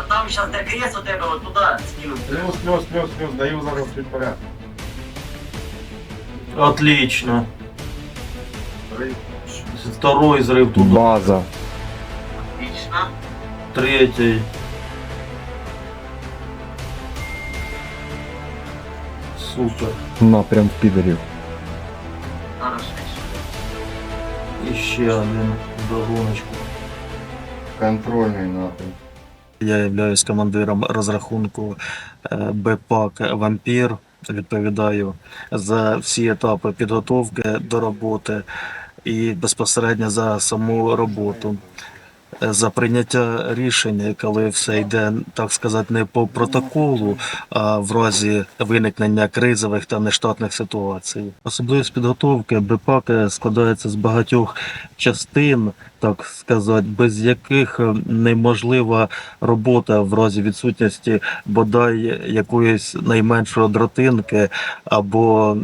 От там зараз де крест у тебе, от туди скинув. Плюс, плюс, плюс, плюс, даю зараз чуть порядок. Отлично. Второй взрыв тут. База. Отлично. Третий. Супер. Напрям підерів. Хорошо. І ще один догоночку. Контрольний напрям. Я являюсь командиром розрахунку е, БПАК Вампір. Відповідаю за всі етапи підготовки до роботи і безпосередньо за саму роботу. За прийняття рішення, коли все йде, так сказати, не по протоколу, а в разі виникнення кризових та нештатних ситуацій. Особливість підготовки БПАК складається з багатьох частин, так сказати, без яких неможлива робота в разі відсутності бодай якоїсь найменшої дротинки або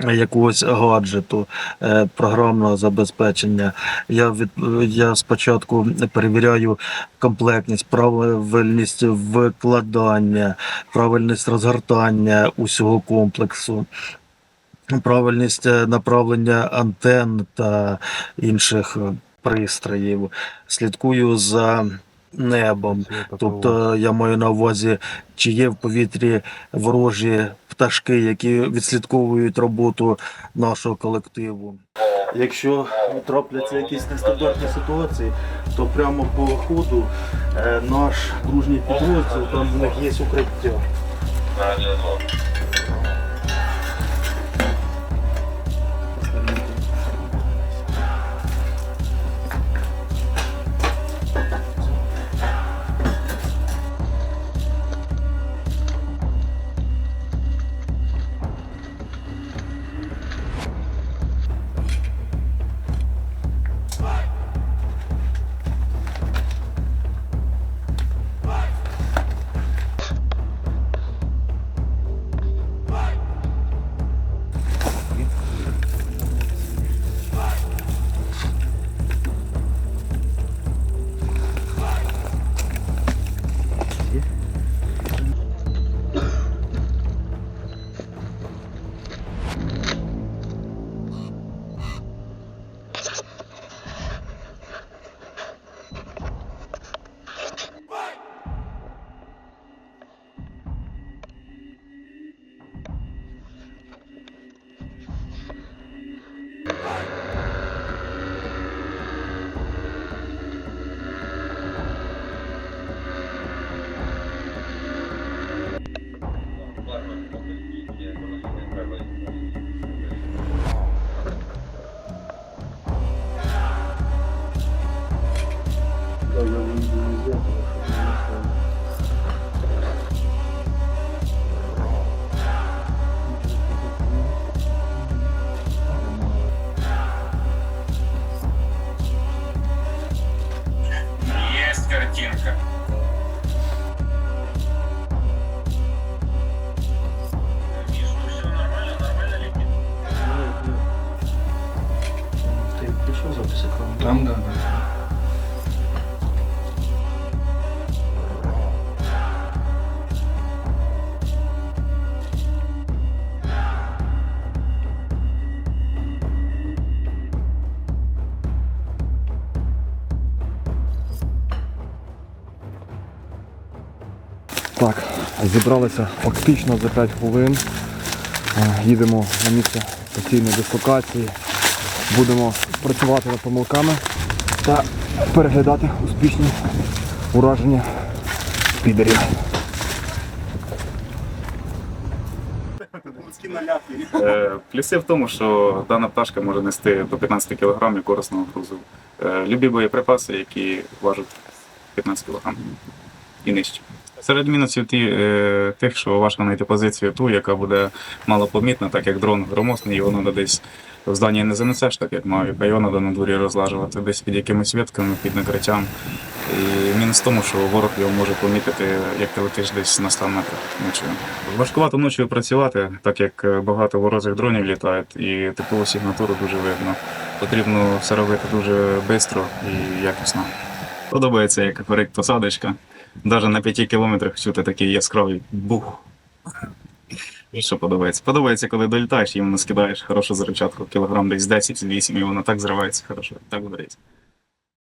якогось гаджету е, програмного забезпечення. Я від я спочатку перевіряю комплектність, правильність викладання, правильність розгортання усього комплексу. Правильність е, направлення антенн та інших пристроїв. Слідкую за небом. Тобто я маю на увазі, чи є в повітрі ворожі пташки, які відслідковують роботу нашого колективу. Якщо трапляться якісь нестандартні ситуації, то прямо по ходу е, наш дружній підрозділ, там в них є укриття. ceremony. Там, да. Так, зібралися фактично за 5 хвилин. Е, Їдемо на місце постійної дислокації. Будемо працювати над помилками та переглядати успішні ураження підерів. Е, Плюси в тому, що дана пташка може нести до 15 кг корисного грузу. Е, Любі боєприпаси, які важать 15 кг і нижче. Серед мінусів ті, е, тих, що важко знайти позицію ту, яка буде малопомітна, так як дрон громосний, і воно десь в зданні не занесеш, так як маю, а його треба на дворі розлажувати десь під якимись ветками, під накриттям. І мінус в тому, що ворог його може помітити, як ти летиш десь на 100 метрах ночі. Важкувато ночі працювати, так як е, багато ворожих дронів літають, і типову сигнатуру дуже видно. Потрібно все робити дуже швидко і якісно. Подобається як ефект посадочка. Навіть на 5 кілометрах чути такий яскравий бух. Що подобається? Подобається, коли долітаєш їм скидаєш хорошу заручатку, кілограм десь 10-8, і воно так зривається хорошо, так вдається.